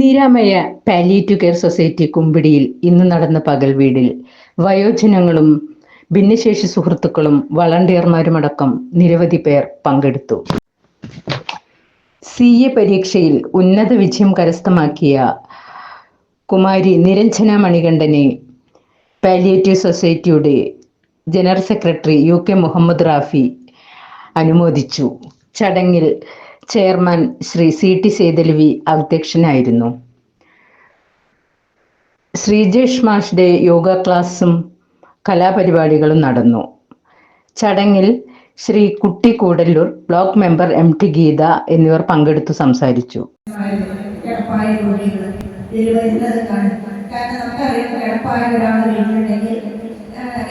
Niramaya palliative care society കുമ്പിടിയിൽ ഇന്ന് നടന്ന പകൽ വീടിൽ വയോജനങ്ങളും ഭിന്നശേഷി സുഹൃത്തുക്കളും വളണ്ടിയർമാരുമടക്കം നിരവധി പേർ പങ്കെടുത്തു. സി എ പരീക്ഷയിൽ ഉന്നത വിജയം കരസ്ഥമാക്കിയ കുമാരി നിരഞ്ജന മണികണ്ഠനെ പാലിയേറ്റീവ് സൊസൈറ്റിയുടെ general secretary U K Muhammad Rafi അനുമോദിച്ചു. ചടങ്ങിൽ chairman Shri C T Sethalavi അധ്യക്ഷനായിരുന്നു. ശ്രീജേഷ് മാഷിന്റെ യോഗ ക്ലാസ്സും കലാപരിപാടികളും നടന്നു. ചടങ്ങിൽ Shri Kutty Koodallur block member M T Geetha എന്നിവർ പങ്കെടുത്തു സംസാരിച്ചു.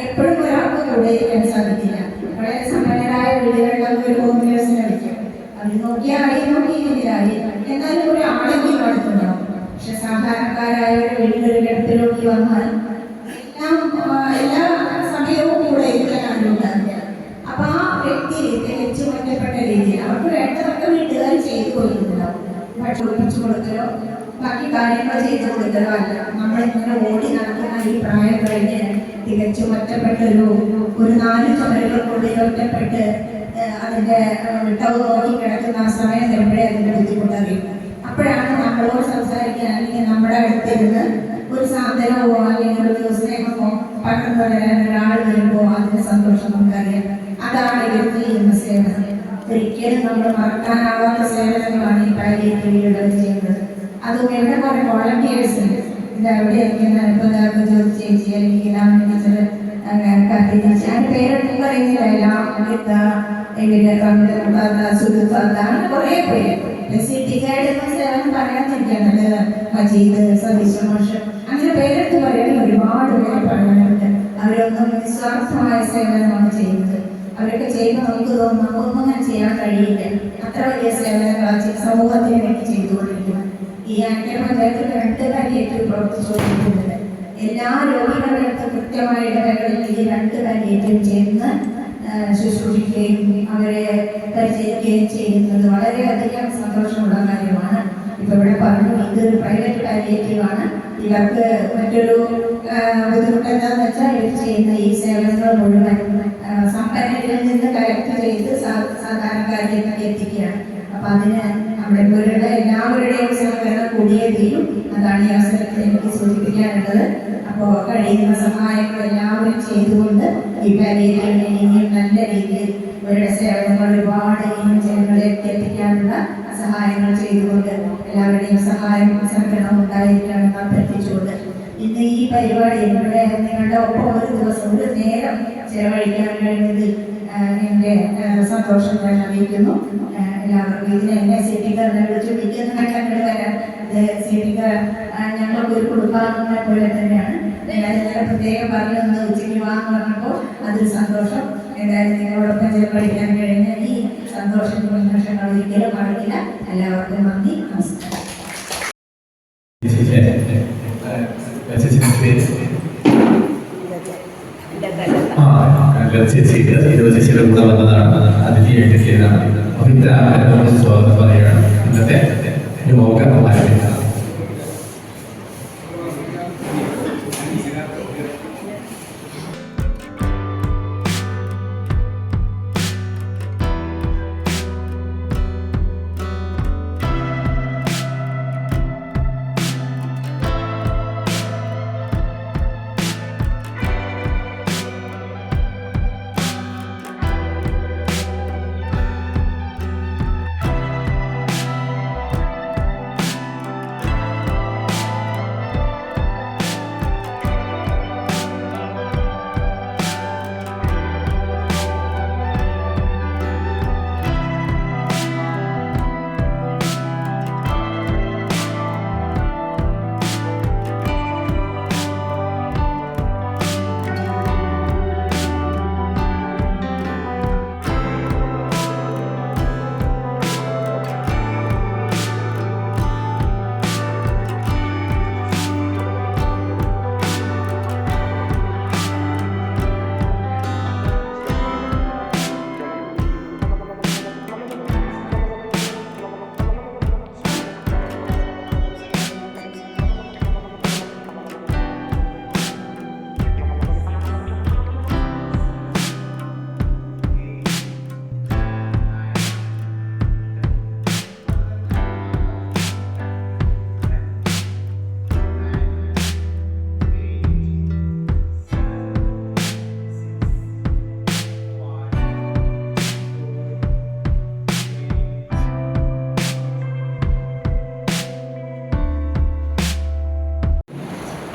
എപ്പോഴും ഒരാൾക്ക് സാധിക്കില്ല. വളരെ സമ്പന്നരായ വീടുകളിലൊക്കെ ഒരു അത് നോക്കിയാൽ എന്നാലും ഒരു ആളെങ്കിലും അടുത്തുണ്ടാവും. പക്ഷെ സാധാരണക്കാരായ ഒരു വീടുകളുടെ കിടപ്പിലോട്ട് വന്നാൽ എല്ലാം എല്ലാ സമയവും കൂടെ ഇരിക്കാൻ ആരുണ്ടാവില്ല അപ്പൊ ആ വ്യക്തി തികച്ചും ഒറ്റപ്പെട്ട രീതിയിൽ അവർക്ക് വേണ്ടതൊക്കെ ചെയ്തു കൊടുക്കുന്നുണ്ടാവും ഭക്ഷണം ഒഴിച്ചു കൊടുക്കലോ ബാക്കി കാര്യങ്ങൾ ചെയ്തു കൊടുക്കലോ അല്ല. നമ്മളിങ്ങനെ നടക്കുന്ന ഈ പ്രായം കഴിഞ്ഞ് തികച്ചും ഒറ്റപ്പെട്ട ഒരു ഒരു നാല് ചുമരുകൾക്കുള്ളിൽ ഒറ്റപ്പെട്ട് ഏഹ്, വിട്ടവ് നോക്കി കിടക്കുന്ന ആ സമയം എവിടെ അതിന്റെ ബുദ്ധിമുട്ട് അറിയും അപ്പോഴാണ് നമ്മളോട് സംസാരിക്കാൻ അല്ലെങ്കിൽ നമ്മുടെ അടുത്തിരുന്ന് ഒരു സാന്ത്വനമോ അല്ലെങ്കിൽ ഒരു സ്നേഹമോ പകർന്നു തരാൻ ഒരാൾ വരുമ്പോൾ അതിന്റെ സന്തോഷം നമുക്കറിയാം. അതാണ് ഇവർ എന്ന സേവനം. ഒരിക്കലും നമ്മൾ മറക്കാനാവാത്ത സേവനങ്ങളാണ് ഈ പാലിയേറ്റീവുകൾ ചെയ്യുന്നത്. അതും എവിടെ കുറെ വോളണ്ടിയേഴ്സ് ഇത് എവിടെയൊക്കെ ഇപ്പൊ ചേച്ചി അല്ലെങ്കിൽ അതിന്റെ പേരൊന്നും പറയുന്നില്ല ഇവർ സുഹൃത്ത് അങ്ങനെ കുറെ പേര്. പറയാതിരിക്കാനല്ല മജീദ് സതീശ മാഷ് അങ്ങനെ പേരെടുത്ത് പറയുന്ന ഒരുപാട് പേര് പറയാനുണ്ട്. അവരൊന്നും നിസ്വാർത്ഥമായ സേവനമാണ് ചെയ്യുന്നത്. അവരൊക്കെ ചെയ്യുമ്പോൾ നമുക്ക് തോന്നും നമുക്കൊന്നും അങ്ങനെ ചെയ്യാൻ കഴിയില്ല. അത്ര വലിയ സേവനങ്ങളാണ് സമൂഹത്തിന് വേണ്ടി ചെയ്തുകൊണ്ടിരിക്കുന്നത്. ഈ ആൻകർ പഞ്ചായത്തിൽ രണ്ട് കാര്യമായിട്ട് പ്രവർത്തിച്ചുകൊണ്ടിരിക്കുന്നത് എല്ലാ രോഗികളുടെ അടുത്ത് കൃത്യമായ ഇടവേളകളിൽ ഈ രണ്ട് കാര്യമായിട്ടും ചേർന്ന് ശുശ്രൂഷിക്കുകയും അവരെ പരിചരിക്കുകയും ചെയ്യുന്നത് വളരെയധികം സന്തോഷമുള്ള കാര്യമാണ്. ഇപ്പൊ ഇവിടെ പറഞ്ഞു ഇതൊരു പ്രൈവറ്റ് പാലിയേറ്റീവാണ് ഇവർക്ക് മറ്റൊരു ആ, ബുദ്ധിമുട്ട് എന്താണെന്ന് വെച്ചാൽ ഇവർ ചെയ്യുന്ന ഈ സേവനങ്ങൾ മുഴുവൻ സമ്പന്നരിൽ നിന്ന് കളക്ട് ചെയ്ത് സാധാരണക്കാരിലേക്ക് എത്തിക്കുകയാണ്. അപ്പൊ അതിന് നമ്മുടെ ഇവരുടെ എല്ലാവരുടെയും സഹകരണം കൂടിയേ തീരും. അതാണ് ഈ അവസരത്തിൽ എനിക്ക് സൂചിപ്പിക്കാനുള്ളത്. അപ്പോൾ കഴിയുന്ന സഹായങ്ങൾ എല്ലാവരും ചെയ്തുകൊണ്ട് ഈ പാലിയേറ്റീവിനെ ഇനിയും നല്ല രീതിയിൽ ഇവരുടെ സേവനങ്ങൾ ഒരുപാട് ഇനിയും ജനങ്ങളിലേക്ക് എത്തിക്കാനുള്ള സഹായങ്ങൾ ചെയ്തുകൊണ്ട് എല്ലാവരുടെയും സഹായം സഹകരണം ഉണ്ടായിരിക്കണമെന്ന് അഭ്യർത്ഥിച്ചുകൊണ്ട്. ഇന്ന് ഈ പരിപാടി ഇവിടെ നിങ്ങളുടെ ഒപ്പം ഒരു ദിവസം ഒരു നേരം ചെലവഴിക്കാൻ കഴിഞ്ഞതിൽ എന്റെ സന്തോഷം ഞാൻ അറിയിക്കുന്നു. എല്ലാവർക്കും ഇതിനെ എന്നെ വിളിച്ചു വിളിക്കുന്ന കണ്ടു ഞങ്ങൾക്ക് ഒരു കുടുംബാംഗങ്ങളെ പോലെ തന്നെയാണ് ഇന്നലെ പ്രത്യേകം പറഞ്ഞു നമ്മൾ ഉച്ചയ്ക്ക് വാന്ന് പറഞ്ഞപ്പോൾ അതൊരു സന്തോഷം എന്തായാലും നിങ്ങളോടൊപ്പം ചെലവഴിക്കാൻ കഴിഞ്ഞ ഈ സന്തോഷത്തിന് നിമിഷങ്ങൾ ഒരിക്കലും പാടില്ല എല്ലാവർക്കും നന്ദി നമസ്കാരം ചേച്ചിയുടെ ചേച്ചിയുടെ കൂടെ വന്നതാണ് അതിഥിയായിട്ട് ചെയ്തതാണ് ആഹാരത്തോട് സ്വാഗതം പറയുകയാണ് ഇന്നത്തെ യോഗ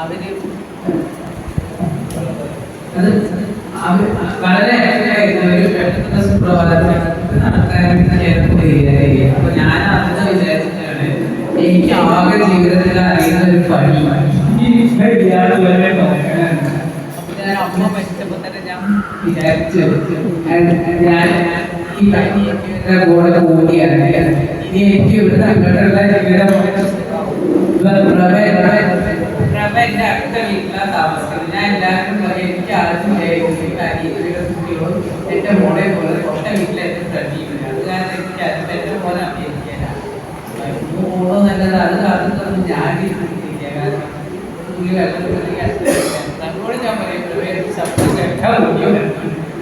ആരംഭിക്കുന്നത് ും അവർ അത് അവ- വളരെ ഒരു പെട്ടെന്ന് സുപ്രഭാതത്തിൽ നടത്താൻ പോയി അപ്പൊ ഞാൻ അന്ന് വിചാരിച്ചിട്ടാണ് എനിക്ക് ആകെ ജീവിതത്തിൽ അറിയുന്ന ഒരു പണി. ഞാൻ അമ്മ മരിച്ചപ്പോ തന്നെ ഞാൻ വിചാരിച്ചു ഞാൻ ഈ പണിയൊക്കെ കൂടെ കൂടിയാണ് ഇനി എനിക്ക് ഇവിടുന്ന് അങ്ങോട്ടുള്ള ജീവിതം പ്രഭ പ്രഭ എന്റെ അടുത്ത ഞാൻ അത് കാരണം എനിക്ക് അടുത്ത നല്ലത് അത് കാരണം ഞാൻ കാരണം ഞാൻ പറയും പ്രഭ എനിക്ക് ശബ്ദം കേൾക്കാൻ മതിയോ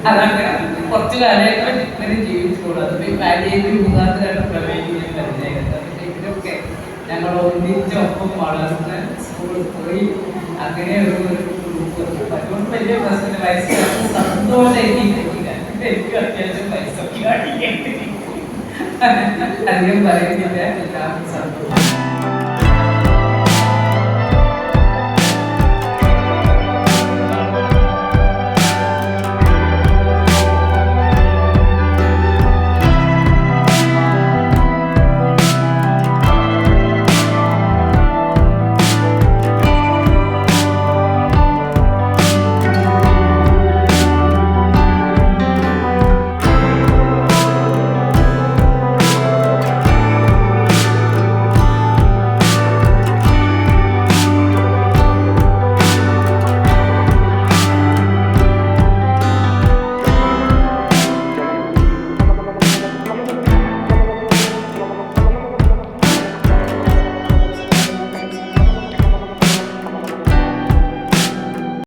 അതങ്ങനെ കുറച്ച് കാലമായിട്ട് ഇങ്ങനെ ജീവിച്ചോളൂ. അത് ഈ പാലിയേറ്റീവ് മുഖാന്തരമാണ് പ്രവേശിക്കാൻ പരിചയം ഇതിലൊക്കെ ഞങ്ങൾ ഒന്നിച്ചൊപ്പം വളർന്ന് സ്കൂളിൽ പോയി. അങ്ങനെ ഒരു ഗ്രൂപ്പ് അതുകൊണ്ട് വലിയ പ്രശ്നം വയസ്സ് സന്തോഷം എനിക്ക് എനിക്ക് അത്യാവശ്യം പൈസ അധികം പറയുന്നില്ല. എല്ലാം സന്തോഷം.